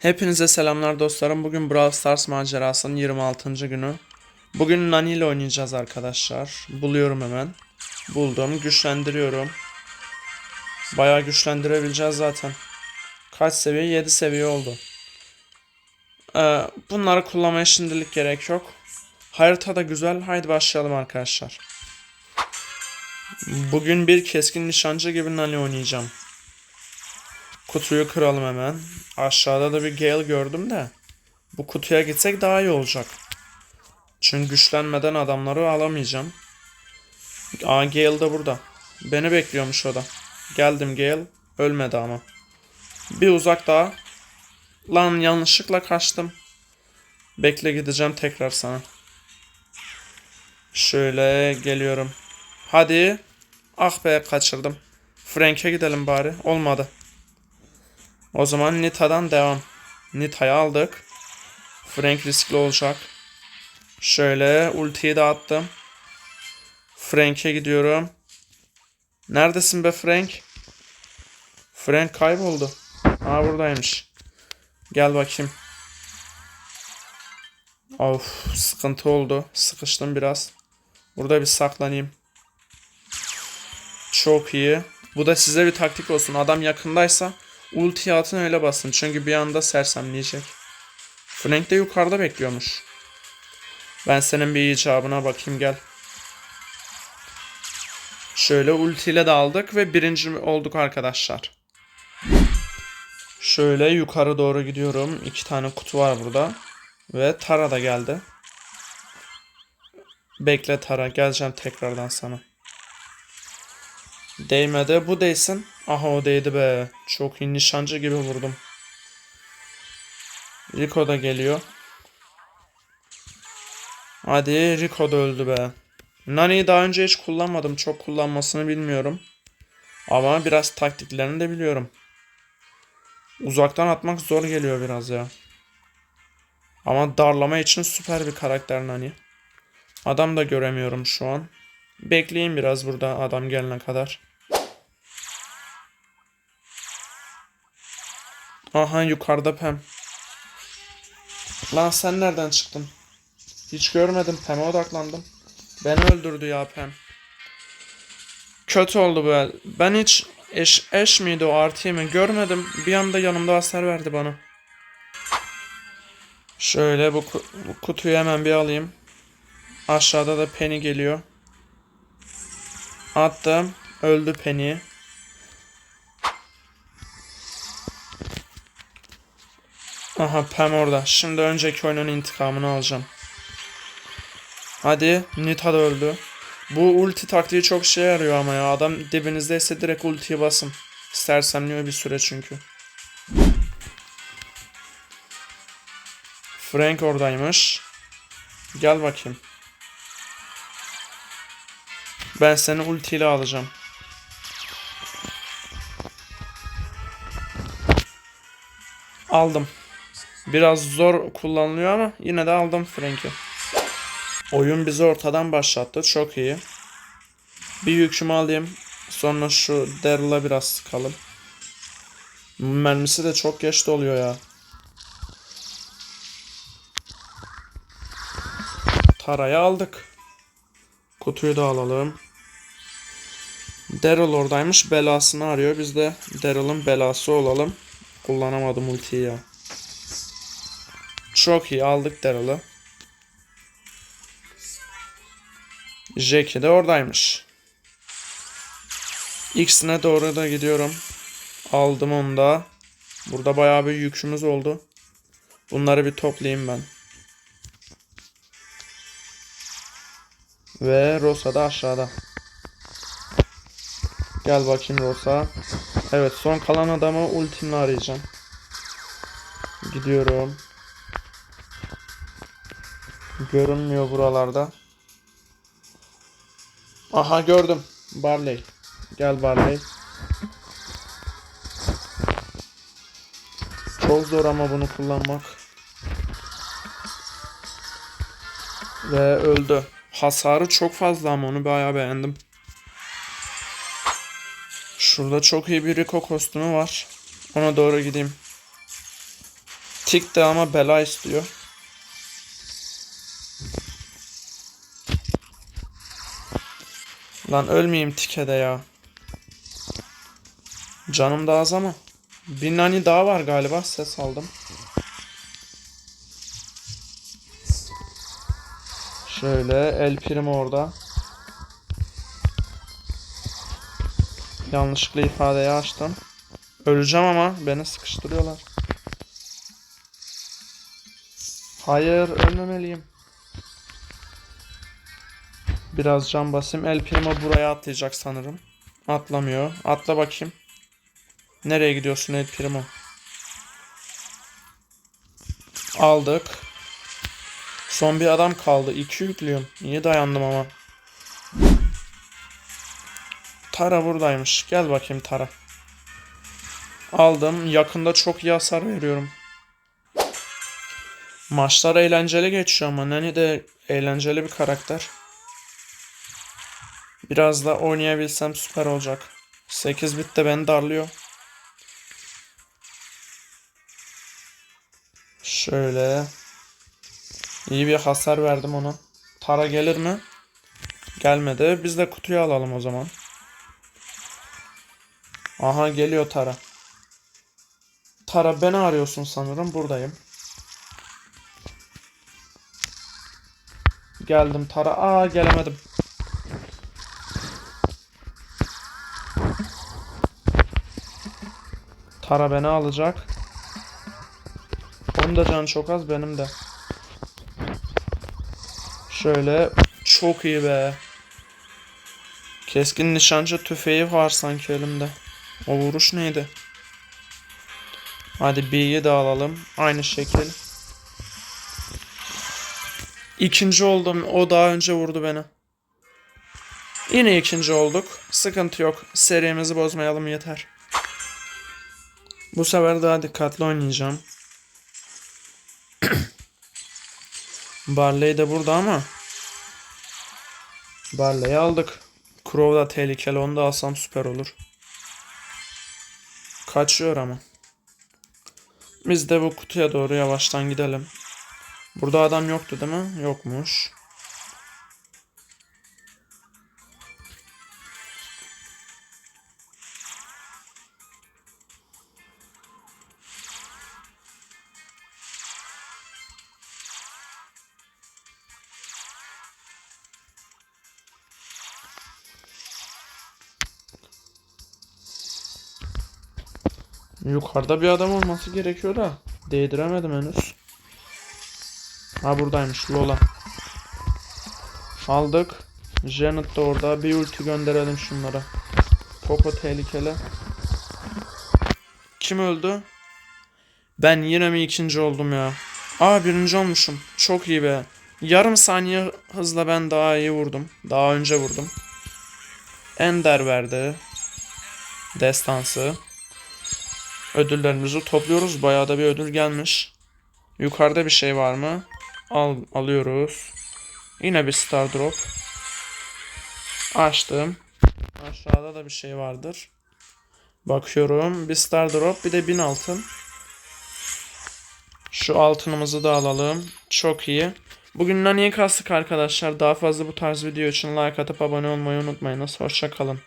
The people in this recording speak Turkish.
Hepinize selamlar dostlarım. Bugün Brawl Stars macerasının 26. günü. Bugün Nani ile oynayacağız arkadaşlar. Buluyorum hemen. Buldum. Güçlendiriyorum. Bayağı güçlendirebileceğiz zaten. Kaç seviye? 7 seviye oldu. Ee, bunları kullanmaya şimdilik gerek yok. Harita da güzel. Haydi başlayalım arkadaşlar. Bugün bir keskin nişancı gibi Nani oynayacağım. Kutuyu kıralım hemen. Aşağıda da bir Gale gördüm de. Bu kutuya gitsek daha iyi olacak. Çünkü güçlenmeden adamları alamayacağım. Aa Gale de burada. Beni bekliyormuş o da. Geldim Gale. Ölmedi ama. Bir uzak daha. Lan yanlışlıkla kaçtım. Bekle gideceğim tekrar sana. Şöyle geliyorum. Hadi. Ah be kaçırdım. Frank'e gidelim bari. Olmadı. O zaman Nita'dan devam. Nita'yı aldık. Frank riskli olacak. Şöyle ultiyi de attım. Frank'e gidiyorum. Neredesin be Frank? Frank kayboldu. Aa buradaymış. Gel bakayım. Of sıkıntı oldu. Sıkıştım biraz. Burada bir saklanayım. Çok iyi. Bu da size bir taktik olsun. Adam yakındaysa ulti atın öyle basın. Çünkü bir anda sersemleyecek. Frank de yukarıda bekliyormuş. Ben senin bir icabına bakayım gel. Şöyle ultiyle de aldık ve birinci olduk arkadaşlar. Şöyle yukarı doğru gidiyorum. İki tane kutu var burada. Ve Tara da geldi. Bekle Tara geleceğim tekrardan sana. Değmedi. Bu değsin. Aha o değdi be. Çok iyi nişancı gibi vurdum. Rico da geliyor. Hadi Rico da öldü be. Nani'yi daha önce hiç kullanmadım. Çok kullanmasını bilmiyorum. Ama biraz taktiklerini de biliyorum. Uzaktan atmak zor geliyor biraz ya. Ama darlama için süper bir karakter Nani. Adam da göremiyorum şu an. Bekleyin biraz burada adam gelene kadar. Aha yukarıda Pem. Lan sen nereden çıktın? Hiç görmedim Pem'e odaklandım. Beni öldürdü ya Pem. Kötü oldu bu el. Ben hiç eş, eş miydi o artı mi görmedim. Bir anda yanımda hasar verdi bana. Şöyle bu, bu kutuyu hemen bir alayım. Aşağıda da Penny geliyor. Attım. Öldü Penny. Aha Pam orada. Şimdi önceki oyunun intikamını alacağım. Hadi. Nita da öldü. Bu ulti taktiği çok şey yarıyor ama ya. Adam dibinizdeyse direkt ultiyi basın. Sersemliyor bir süre çünkü. Frank oradaymış. Gel bakayım. Ben seni ultiyle alacağım. Aldım. Biraz zor kullanılıyor ama yine de aldım Frank'i. Oyun bizi ortadan başlattı. Çok iyi. Bir yükümü alayım. Sonra şu Daryl'a biraz sıkalım. Mermisi de çok geç doluyor ya. Tara'yı aldık. Kutuyu da alalım. Daryl oradaymış. Belasını arıyor. Biz de Daryl'ın belası olalım. Kullanamadım ultiyi ya. Çok iyi aldık Daryl'ı. Jackie de oradaymış. X'ine doğru da gidiyorum. Aldım onu da. Burada bayağı bir yükümüz oldu. Bunları bir toplayayım ben. Ve Rosa da aşağıda. Gel bakayım Rosa. Evet son kalan adamı ultimle arayacağım. Gidiyorum. Görünmüyor buralarda. Aha gördüm. Barley. Gel Barley. Çok zor ama bunu kullanmak. Ve öldü. Hasarı çok fazla ama onu bayağı beğendim. Şurada çok iyi bir Rico kostümü var. Ona doğru gideyim. Tik de ama bela istiyor. Lan ölmeyeyim tike de ya. Canım da az ama. Bir nani daha var galiba ses aldım. Şöyle El Primo orada. Yanlışlıkla ifadeyi açtım. Öleceğim ama beni sıkıştırıyorlar. Hayır ölmemeliyim. Biraz can basayım. El Primo buraya atlayacak sanırım. Atlamıyor. Atla bakayım. Nereye gidiyorsun El Primo? Aldık. Son bir adam kaldı. İki yüklüyorum. İyi dayandım ama. Tara buradaymış. Gel bakayım Tara. Aldım. Yakında çok iyi hasar veriyorum. Maçlar eğlenceli geçiyor ama Nani de eğlenceli bir karakter. Biraz da oynayabilsem süper olacak. 8 bit de beni darlıyor. Şöyle. İyi bir hasar verdim ona. Tara gelir mi? Gelmedi. Biz de kutuyu alalım o zaman. Aha geliyor Tara. Tara beni arıyorsun sanırım. Buradayım. Geldim Tara. Aa gelemedim. Tara beni alacak. Onun da canı çok az benim de. Şöyle çok iyi be. Keskin nişancı tüfeği var sanki elimde. O vuruş neydi? Hadi B'yi de alalım. Aynı şekil. İkinci oldum. O daha önce vurdu beni. Yine ikinci olduk. Sıkıntı yok. Serimizi bozmayalım yeter. Bu sefer daha dikkatli oynayacağım. Barley de burada ama Barley'i aldık. Crow da tehlikeli. Onu da alsam süper olur. Kaçıyor ama. Biz de bu kutuya doğru yavaştan gidelim. Burada adam yoktu değil mi? Yokmuş. Yukarıda bir adam olması gerekiyor da değdiremedim henüz. Ha buradaymış Lola. Aldık. Janet de orada. Bir ulti gönderelim şunlara. Poco tehlikeli. Kim öldü? Ben yine mi ikinci oldum ya? Aa birinci olmuşum. Çok iyi be. Yarım saniye hızla ben daha iyi vurdum. Daha önce vurdum. Ender verdi. Destansı. Ödüllerimizi topluyoruz. Bayağı da bir ödül gelmiş. Yukarıda bir şey var mı? Al, alıyoruz. Yine bir star drop. Açtım. Aşağıda da bir şey vardır. Bakıyorum. Bir star drop bir de 1000 altın. Şu altınımızı da alalım. Çok iyi. Bugün Nani'ye kastık arkadaşlar. Daha fazla bu tarz video için like atıp abone olmayı unutmayınız. Hoşçakalın.